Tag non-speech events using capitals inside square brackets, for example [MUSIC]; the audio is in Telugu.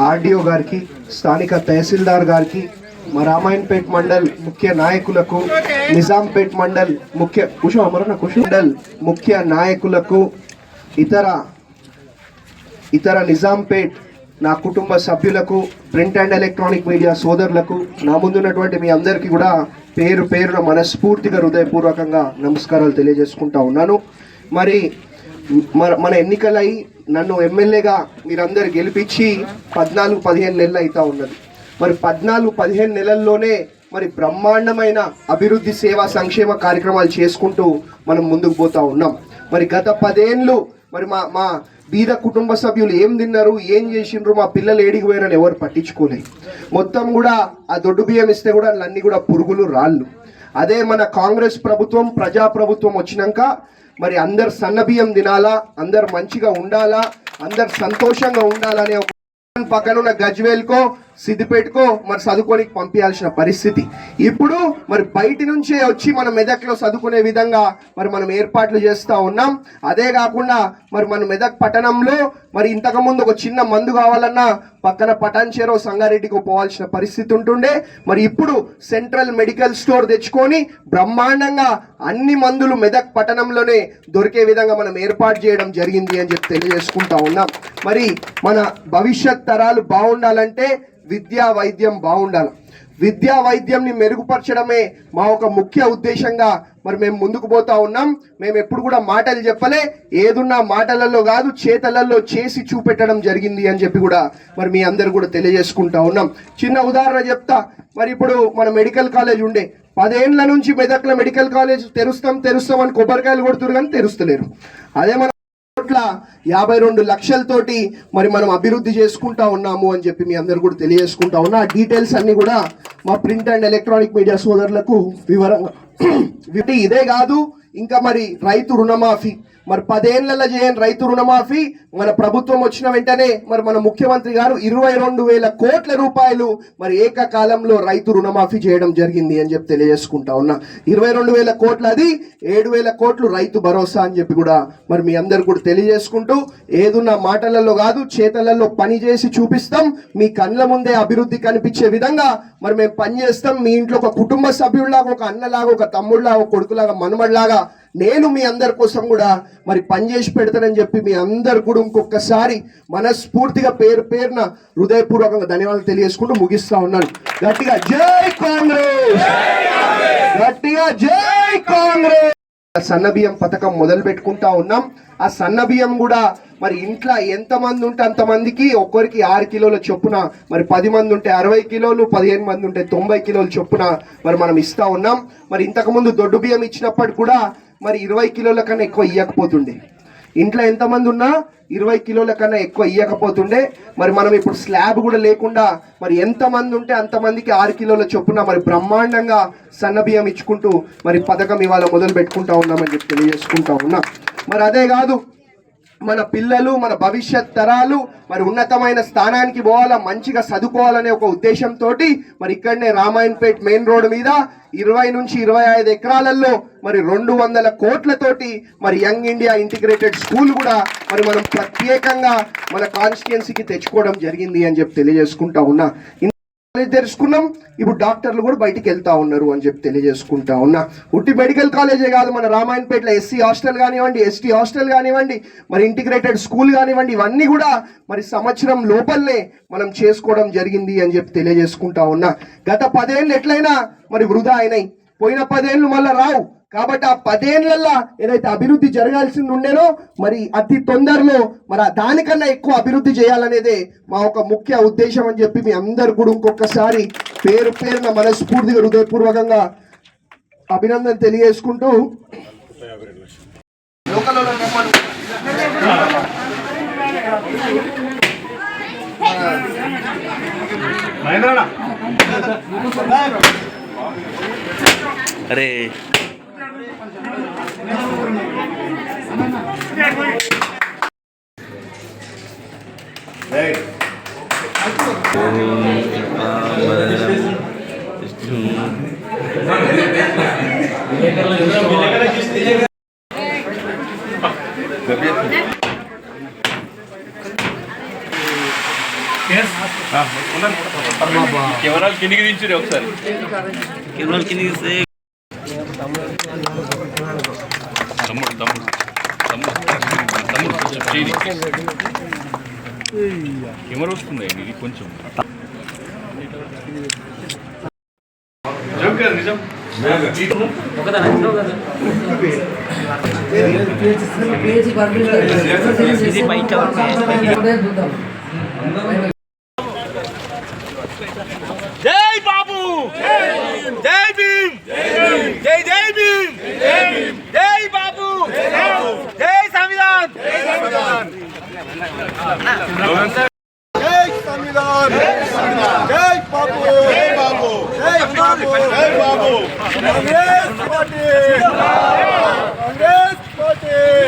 ఆర్డీఓ గారికి స్థానిక తహసీల్దార్ గారికి మా రామాయణపేట్ మండల్ ముఖ్య నాయకులకు నిజాంపేట్ మండల్ ముఖ్య కుషు అమరణ కుషు మండల్ ముఖ్య నాయకులకు ఇతర ఇతర నిజాంపేట్ నా కుటుంబ సభ్యులకు ప్రింట్ అండ్ ఎలక్ట్రానిక్ మీడియా సోదరులకు నా ముందున్నటువంటి మీ అందరికీ కూడా పేరు పేరున మనస్ఫూర్తిగా హృదయపూర్వకంగా నమస్కారాలు తెలియజేసుకుంటా ఉన్నాను. మరి మన మన ఎన్నికలై నన్ను ఎమ్మెల్యేగా మీరందరు గెలిపించి పద్నాలుగు పదిహేను నెలలు అవుతా ఉన్నది. మరి పద్నాలుగు పదిహేను నెలల్లోనే మరి బ్రహ్మాండమైన అభివృద్ధి సేవా సంక్షేమ కార్యక్రమాలు చేసుకుంటూ మనం ముందుకు పోతా ఉన్నాం. మరి గత పదేళ్ళు మరి మా మా బీద కుటుంబ సభ్యులు ఏం తిన్నారు ఏం చేసిండ్రు మా పిల్లలు ఏడికి పోయారని ఎవరు పట్టించుకోలేదు మొత్తం కూడా ఆ దొడ్డు బియ్యం ఇస్తే కూడా అన్నీ కూడా పురుగులు రాళ్ళు. అదే మన కాంగ్రెస్ ప్రభుత్వం ప్రజా ప్రభుత్వం వచ్చినాక మరి అందరు సన్న బియ్యం తినాలా? అందరు మంచిగా ఉండాలా? అందరు సంతోషంగా ఉండాలనే ఒక పక్కన ఉన్న గజ్వేల్కో సిద్దిపేటకో మరి చదువుకోనికి పంపించాల్సిన పరిస్థితి. ఇప్పుడు మరి బయటి నుంచే వచ్చి మన మెదక్లో చదువుకునే విధంగా మరి మనం ఏర్పాట్లు చేస్తూ ఉన్నాం. అదే కాకుండా మరి మన మెదక్ పట్టణంలో మరి ఇంతకుముందు ఒక చిన్న మందు కావాలన్నా పక్కన పటాన్చేరో సంగారెడ్డికి పోవాల్సిన పరిస్థితి ఉంటుండే. మరి ఇప్పుడు సెంట్రల్ మెడికల్ స్టోర్ తెచ్చుకొని బ్రహ్మాండంగా అన్ని మందులు మెదక్ పట్టణంలోనే దొరికే విధంగా మనం ఏర్పాటు చేయడం జరిగింది అని చెప్పి తెలియజేసుకుంటా ఉన్నాం. మరి మన భవిష్యత్ తరాలు బాగుండాలంటే విద్యా వైద్యం బాగుండాలి. విద్యా వైద్యంని మెరుగుపరచడమే మా ఒక ముఖ్య ఉద్దేశంగా మరి మేము ముందుకు పోతా ఉన్నాం. మేము ఎప్పుడు కూడా మాటలు చెప్పలే. ఏదున్నా మాటలలో కాదు చేతలలో చేసి చూపెట్టడం జరిగింది అని చెప్పి కూడా మరి మీ అందరు కూడా తెలియజేసుకుంటా ఉన్నాం. చిన్న ఉదాహరణ చెప్తా. మరి ఇప్పుడు మన మెడికల్ కాలేజ్ ఉండే. పదేండ్ల నుంచి మెదక్ల మెడికల్ కాలేజ్ తెరుస్తాం తెరుస్తాం అని కొబ్బరికాయలు కొడుతున్నారు కానీ తెరుస్తలేరు. అదే మన కోట్ల యాభై రెండు లక్షలతోటి మరి మనం అభివృద్ధి చేసుకుంటా ఉన్నాము అని చెప్పి మీ అందరు కూడా తెలియజేసుకుంటా ఉన్నా. ఆ డీటెయిల్స్ అన్ని కూడా మా ప్రింట్ అండ్ ఎలక్ట్రానిక్ మీడియా సోదరులకు వివరంగా. [CLEARS THROAT] వీటి ఇదే కాదు ఇంకా మరి రైతు రుణమాఫీ. మరి పదేళ్ళలో చేయని రైతు రుణమాఫీ. మన ప్రభుత్వం వచ్చిన వెంటనే మరి మన ముఖ్యమంత్రి గారు ఇరవై రెండు వేల కోట్ల రూపాయలు మరి ఏకకాలంలో రైతు రుణమాఫీ చేయడం జరిగింది అని చెప్పి తెలియజేసుకుంటా ఉన్నా. ఇరవై రెండు వేల కోట్లు అది ఏడు వేల కోట్లు రైతు భరోసా అని చెప్పి కూడా మరి మీ అందరు కూడా తెలియజేసుకుంటూ ఏదున్న మాటలలో కాదు చేతలలో పని చేసి చూపిస్తాం. మీ కళ్ళ ముందే అభివృద్ధి కనిపించే విధంగా మరి మేము పని చేస్తాం. మీ ఇంట్లో ఒక కుటుంబ సభ్యుడిలాగా ఒక అన్నలాగా ఒక తమ్ముడిలాగా ఒక కొడుకులాగా మనుమడిలాగా నేను మీ అందరి కోసం కూడా మరి పనిచేసి పెడతానని చెప్పి మీ అందరు కూడా ఇంకొకసారి మనస్ఫూర్తిగా పేరు పేరున హృదయపూర్వకంగా ధన్యవాదాలు తెలియజేసుకుంటూ ముగిస్తా ఉన్నాను. గట్టిగా జై కాంగ్రెస్! గట్టిగా జై కాంగ్రెస్! సన్న బియ్యం పథకం మొదలు పెట్టుకుంటా ఉన్నాం. ఆ సన్న బియ్యం కూడా మరి ఇంట్లో ఎంతమంది ఉంటే అంతమందికి ఒక్కరికి ఆరు కిలోల చొప్పున మరి పది మంది ఉంటే అరవై కిలోలు పదిహేను మంది ఉంటే తొంభై కిలోలు చొప్పున మరి మనం ఇస్తా ఉన్నాం. మరి ఇంతకుముందు దొడ్డు బియ్యం ఇచ్చినప్పటికి కూడా మరి ఇరవై కిలోల కన్నా ఎక్కువ ఇవ్వకపోతుండే ఇంట్లో ఎంతమంది ఉన్నా ఇరవై కిలోల కన్నా ఎక్కువ ఇవ్వకపోతుండే మరి మనం ఇప్పుడు స్లాబ్ కూడా లేకుండా మరి ఎంతమంది ఉంటే అంతమందికి ఆరు కిలోల చొప్పున మరి బ్రహ్మాండంగా సన్న బియ్యం ఇచ్చుకుంటూ మరి పథకం ఇవాళ మొదలు పెట్టుకుంటా ఉన్నామని చెప్పి తెలియజేసుకుంటా ఉన్నా. మరి అదే కాదు మన పిల్లలు మన భవిష్యత్ తరాలు మరి ఉన్నతమైన స్థానానికి పోవాలా మంచిగా చదువుకోవాలనే ఒక ఉద్దేశంతో మరి ఇక్కడనే రామాయణపేట్ మెయిన్ రోడ్ మీద ఇరవై నుంచి ఇరవై ఐదు ఎకరాలలో మరి రెండు వందల కోట్లతోటి మరి యంగ్ ఇండియా ఇంటిగ్రేటెడ్ స్కూల్ కూడా మరి మనం ప్రత్యేకంగా మన కాన్స్టిట్యున్సీకి తెచ్చుకోవడం జరిగింది అని చెప్పి తెలియజేసుకుంటా ఉన్నా. కాలేజ్ తెరుచుకున్నాం. ఇప్పుడు డాక్టర్లు కూడా బయటికి వెళ్తా ఉన్నారు అని చెప్పి తెలియజేసుకుంటా ఉన్నా. ఉట్టి మెడికల్ కాలేజే కాదు మన రామాయణపేటలో ఎస్సీ హాస్టల్ కానివ్వండి ఎస్టీ హాస్టల్ కానివ్వండి మరి ఇంటిగ్రేటెడ్ స్కూల్ కానివ్వండి ఇవన్నీ కూడా మరి సంవత్సరం లోపలనే మనం చేసుకోవడం జరిగింది అని చెప్పి తెలియజేసుకుంటా ఉన్నా. గత పదేళ్ళు ఎట్లయినా మరి వృధా అయినాయి. పోయిన పదేళ్ళు మళ్ళీ రావు. కాబట్టి ఆ పదేళ్ళలో ఏదైతే అభివృద్ధి జరగాల్సింది ఉండేనో మరి అతి తొందరలో మరి దానికన్నా ఎక్కువ అభివృద్ధి చేయాలనేదే మా ఒక ముఖ్య ఉద్దేశం అని చెప్పి మీ అందరు కూడా ఇంకొకసారి పేరు పేరున మనస్ఫూర్తిగా హృదయపూర్వకంగా అభినందన తెలియజేసుకుంటూ. కెమెరాలు కిందికి దించురే ఒకసారి. కెమెరాలు కిందికి తమ్ముడు తమ్ముడు తమ్ముడు తమ్ముడు కొంచెం చేయి కెమెరా వస్తుంది ఇది కొంచెం నిజం ఒకదాని బాబు